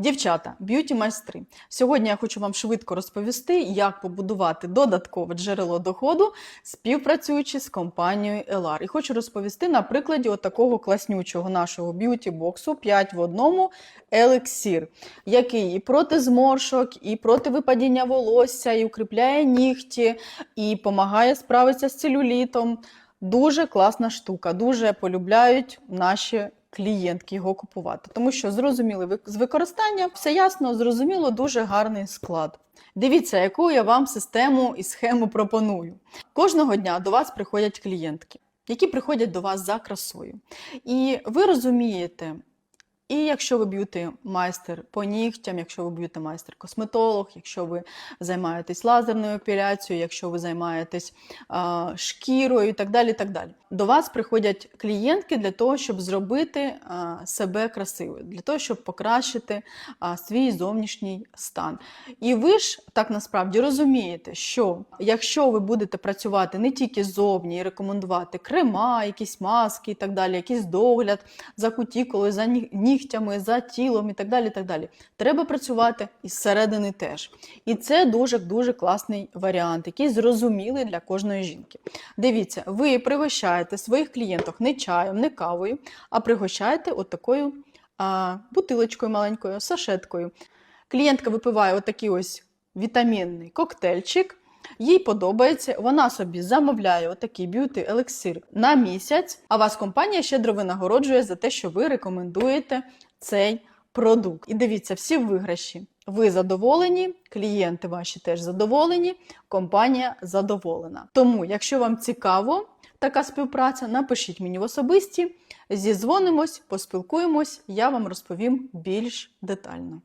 Дівчата, б'юті майстри. Сьогодні я хочу вам швидко розповісти, як побудувати додаткове джерело доходу, співпрацюючи з компанією Elar. І хочу розповісти на прикладі такого класнючого нашого б'юті боксу 5 в одному елексір, який і проти зморшок, і проти випадіння волосся, і укріпляє нігті, і допомагає справитися з целюлітом. Дуже класна штука, дуже полюбляють наші клієнтки його купувати, тому що зрозуміли з використання, все ясно, зрозуміло, дуже гарний склад. Дивіться, яку я вам систему і схему пропоную. Кожного дня до вас приходять клієнтки, які приходять до вас за красою. І ви розумієте, і якщо ви б'юти майстер по нігтям, якщо ви б'юти майстер косметолог, якщо ви займаєтесь лазерною епіляцією, якщо ви займаєтесь а, шкірою і так далі. і так далі. До вас приходять клієнтки для того, щоб зробити а, себе красивою, для того, щоб покращити а, свій зовнішній стан. І ви ж так насправді розумієте, що якщо ви будете працювати не тільки зовні і рекомендувати крема, якісь маски і так далі, якийсь догляд за кутікулою, за ні- нігтями, за тілом і так далі. так далі. Треба працювати із середини теж. І це дуже дуже класний варіант, який зрозумілий для кожної жінки. Дивіться, ви пригощаєте своїх клієнток не чаєм, не кавою, а пригощаєте от такою а, бутилочкою маленькою, сашеткою. Клієнтка випиває отакий ось вітамінний коктейльчик. Їй подобається, вона собі замовляє отакий б'юти елексир на місяць, а вас компанія щедро винагороджує за те, що ви рекомендуєте цей продукт. І дивіться, всі виграші. Ви задоволені, клієнти ваші теж задоволені, компанія задоволена. Тому, якщо вам цікаво така співпраця, напишіть мені в особисті, зізвонимось, поспілкуємось, я вам розповім більш детально.